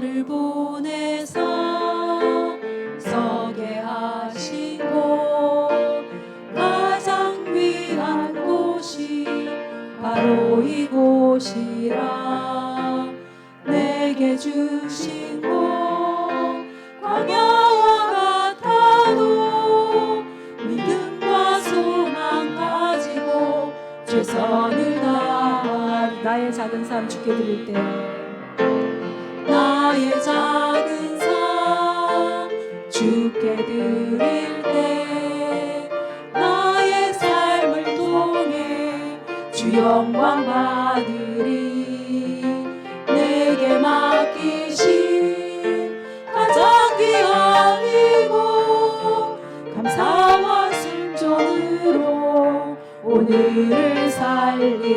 나를 보내서 서게 하시고 가장 귀한 곳이 바로 이곳이라 내게 곳 광야와 같아도 믿음과 소망 가지고 최선을 다하리. 나의 작은 삶 주께 드릴 때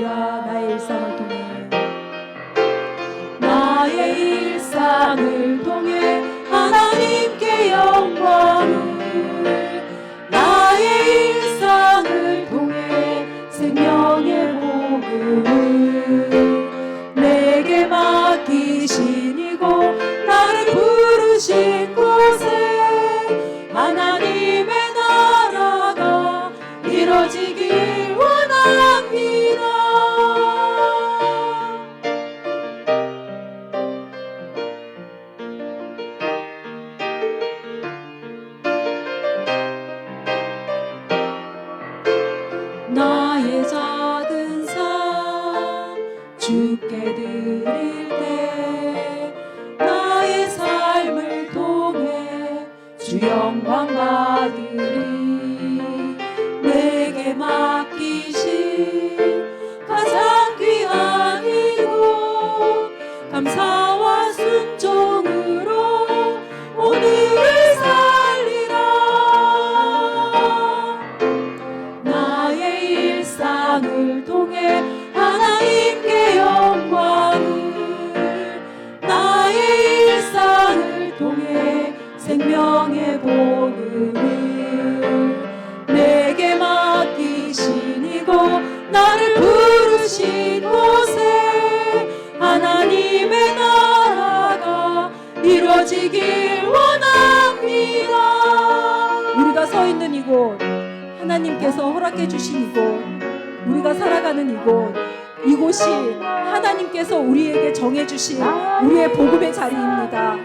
살 영광 받 이루어지길 원합니다 우리가 서 있는 이곳 하나님께서 허락해 주신 이곳, 우리가 살아가는 이곳, 이곳이 하나님께서 우리에게 정해 주신 우리의 복음의 자리입니다.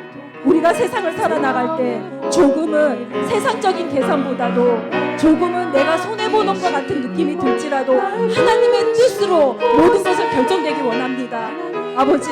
우리가 세상을 살아나갈 때 조금은 세상적인 계산보다도 조금은 내가 손해보는 것 같은 느낌이 들지라도 하나님의 뜻으로 모든 것을 결정되기 원합니다. 아버지,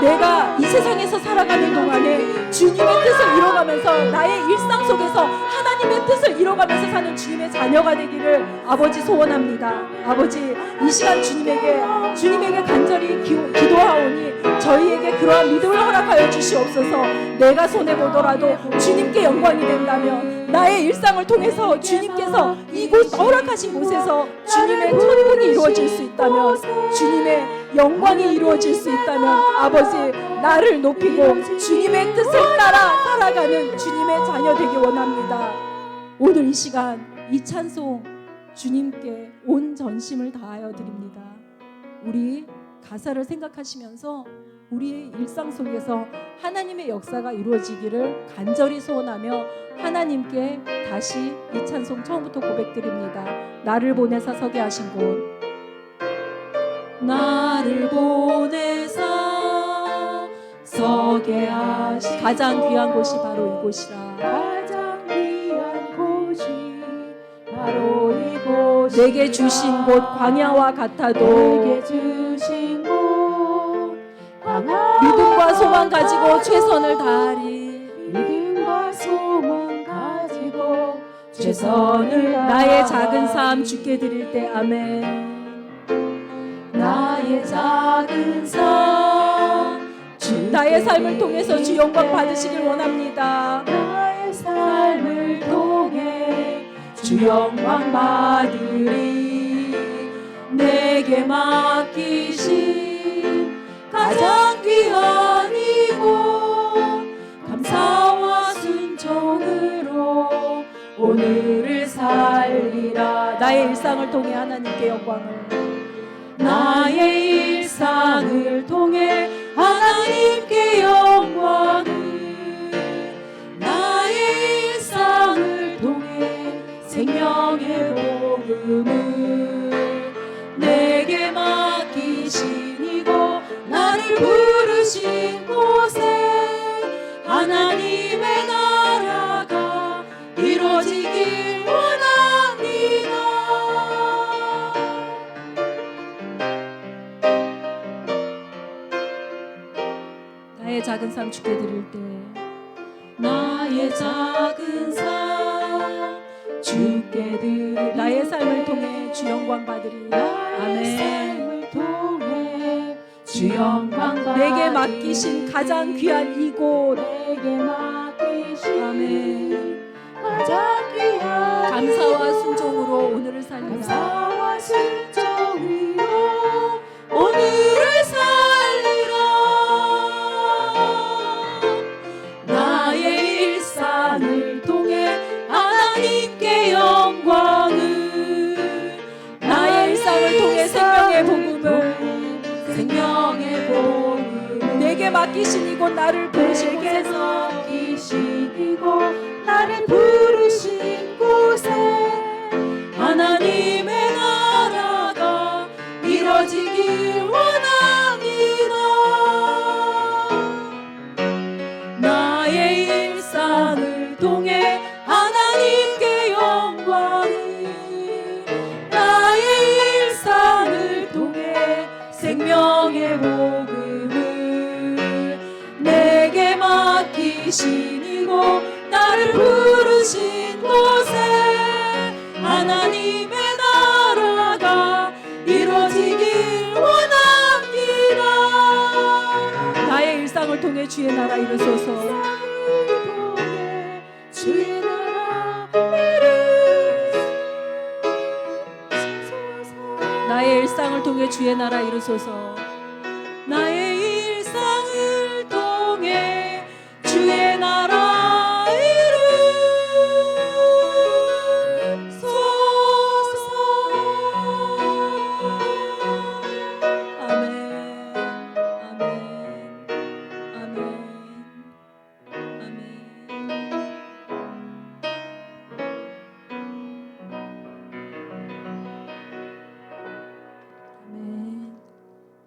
내가 이 세상에서 살아가는 동안에 주님의 뜻을 이뤄가면서 나의 일상 속에서 하나님의 뜻을 이뤄가면서 사는 주님의 자녀가 되기를 아버지 소원합니다. 아버지, 이 시간 주님에게 주님에게 간절히 기, 기도하오니 저희에게 그러한 믿음을 허락하여 주시옵소서. 내가 손해 보더라도 주님께 영광이 된다면 나의 일상을 통해서 주님께서 이곳 허락하신 곳에서 주님의 천국이 이루어질 수 있다면 주님의 영광이 이루어질 수 있다면 아버지 나를 높이고 주님의 뜻을 따라 살아가는 주님의 자녀 되기 원합니다. 오늘 이 시간 이 찬송 주님께 온 전심을 다하여 드립니다. 우리 가사를 생각하시면서 우리의 일상 속에서 하나님의 역사가 이루어지기를 간절히 소원하며 하나님께 다시 이 찬송 처음부터 고백드립니다. 나를 보내사 서게 하신 곳 나를 보내사 서게 하신 가장 귀한 곳이 바로 이곳이라. 가장 귀한 곳이 바로 이곳 내게 주신 곳 광야와 같아도 내게 주신 곳 강한 믿음과 소망 가지고 최선을 다하리. 믿음과 소망 가지고 최선을 나의 작은 삶 주께 드릴 때 아멘 나의 작은 삶 주- 나의 삶을 통해서 주 영광 받으시길 원합니다. 나의 삶을 통해 주 영광 받으리. 내게 맡기신 가장 귀한 이곳 감사와 순종으로 오늘을 살리라. 나의 일상을 통해 하나님께 영광을 나의 일상을 통해 하나님께 영광을 나의 일상을 통해 생명의 복음을 내게 맡기신 이고 나를 부르신 곳에 하나님 나의 작은 삶 주께 드릴 때. 나의 작은 삶 주께 드릴 나의 삶을 통해 주 영광 받으리. 아멘 삶을 통해 주 영광 받으리. 내게 맡기신 가장 귀한 이곳. 내게 맡기신 아멘. 가장 귀한 감사와. 순종으로 오늘을 살리라. 감사와 순종으로 맡기신 이곳 나를 부르신 곳에서. 맡기신 이곳 나를 부르신 곳에 하나님 이곳 나를 부르신 곳에 하나님의 나라가 이루어지길 원합니다. 나의 일상을 통해 주의 나라 이루소서. 나의 일상을 통해 주의 나라 이루소서